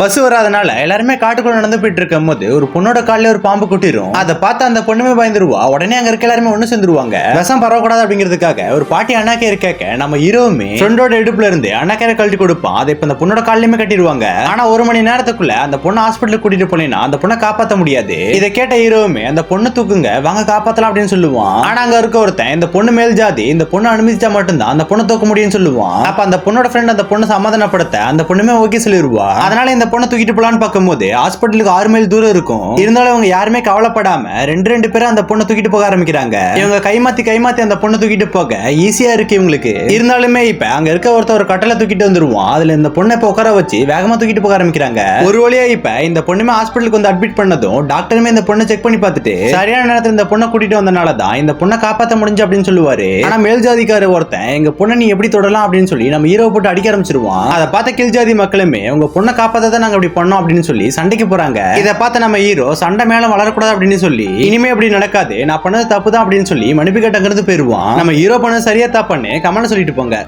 Bus வராதனால எல்லாருமே காட்டுக்குள்ள நடந்து போயிட்டு இருக்கும் போது ஒரு பொண்ணோட கால்ல ஒரு பாம்பு கொட்டிரும். அதை பார்த்து அந்த பொண்ணுமே பயந்துருவா. உடனே அங்க இருக்க எல்லாருமே ஒண்ணு சேர்ந்துருவாங்க. விஷம் பரவக்கூடாது அப்படிங்கிறதுக்காக ஒரு பாட்டி அண்ணாக்கே இருக்க நம்ம ஹீரோவுமே ஃப்ரெண்டோட இடுப்புல இருந்து அண்ணாக்கரை கழட்டி கொடுப்பான் அதை இப்ப அந்த பொண்ணோட கால்லயுமே கட்டிடுவாங்க. ஆனா ஒரு மணி நேரத்துக்குள்ள அந்த பொண்ணு ஹாஸ்பிட்டலுக்கு கூட்டிட்டு போனீங்கன்னா அந்த பொண்ணை காப்பாத்த முடியாது. இதை கேட்ட ஹீரோவுமே அந்த பொண்ணு தூக்குங்க வாங்க காப்பாத்தலாம் அப்படின்னு சொல்லுவான். ஆனா அங்க இருக்க ஒருத்தன் இந்த பொண்ணு மேல் ஜாதி இந்த பொண்ணு அனுமதிச்சா மட்டும்தான் அந்த பொண்ணை தூக்க முடியும்னு சொல்லுவான். அப்ப அந்த பொண்ணோட ஃப்ரெண்ட் அந்த பொண்ணை சமாதானப்படுத்த அந்த பொண்ணுமே ஓகே சொல்லிடுவா. அதனால இந்த பொண்ணை தூக்கிட்டு போலான்னு பார்க்கும்போது ஹாஸ்பிட்டலுக்கு ஆறு மைல் தூரம் இருக்கும். இருந்தாலும் இவங்க யாருமே கவலைப்படாம ரெண்டு ரெண்டு பேரும் அந்த பொண்ணை தூக்கிட்டு போக ஆரம்பிக்கிறாங்க. இவங்க கைமாத்தி கைமாத்தி அந்த பொண்ணை தூக்கிட்டு போக ஈஸியா இருக்கு இவங்களுக்கு. இருந்தாலுமே இப்ப அங்க இருக்க ஒருத்தர் ஒரு கட்டளை தூக்கிட்டு வந்துருவான். அதுல இந்த பொண்ணை இப்ப உட்கார வச்சு வேகமா தூக்கிட்டு போக ஆரம்பிக்கிறாங்க. ஒரு வழியா இப்ப இந்த பொண்ணுமே ஹாஸ்பிட்டலுக்கு வந்து அட்மிட் பண்ணதும் டாக்டருமே இந்த பொண்ணை செக் பண்ணி பார்த்துட்டு சரியான நேரத்தில் இந்த பொண்ணை கூட்டிட்டு வந்தனால தான் இந்த பொண்ணை காப்பாத்த முடிஞ்சு அப்படின்னு சொல்லுவாரு. ஆனா மேல் ஜாதிக்கார ஒருத்தன் எங்க பொண்ணை நீ எப்படி தொடலாம்? அப்படின்னு சொல்லி நம்ம ஹீரோ போட்டு அடிக்க ஆரம்பிச்சிருவான். அதை பார்த்த கீழ் ஜாதி மக்களுமே உங்க பொண்ணை காப்பாத்த தான் நாங்க அப்படி பண்ணோம் அப்படின்னு சொல்லி சண்டைக்கு போறாங்க. இதை பார்த்த நம்ம ஹீரோ சண்டை மேல வளரக்கூடாது அப்படின்னு சொல்லி இனிமே அப்படி நடக்காது. நான் பண்ணது தப்பு தான் அப்படின்னு சொல்லி மன்னிப்பு கேட்டங்கிறது போயிருவான். நம்ம ஹீரோ பண்ணது சரியா தப்புன்னு கமெண்ட் சொல்லிட்டு போங்க.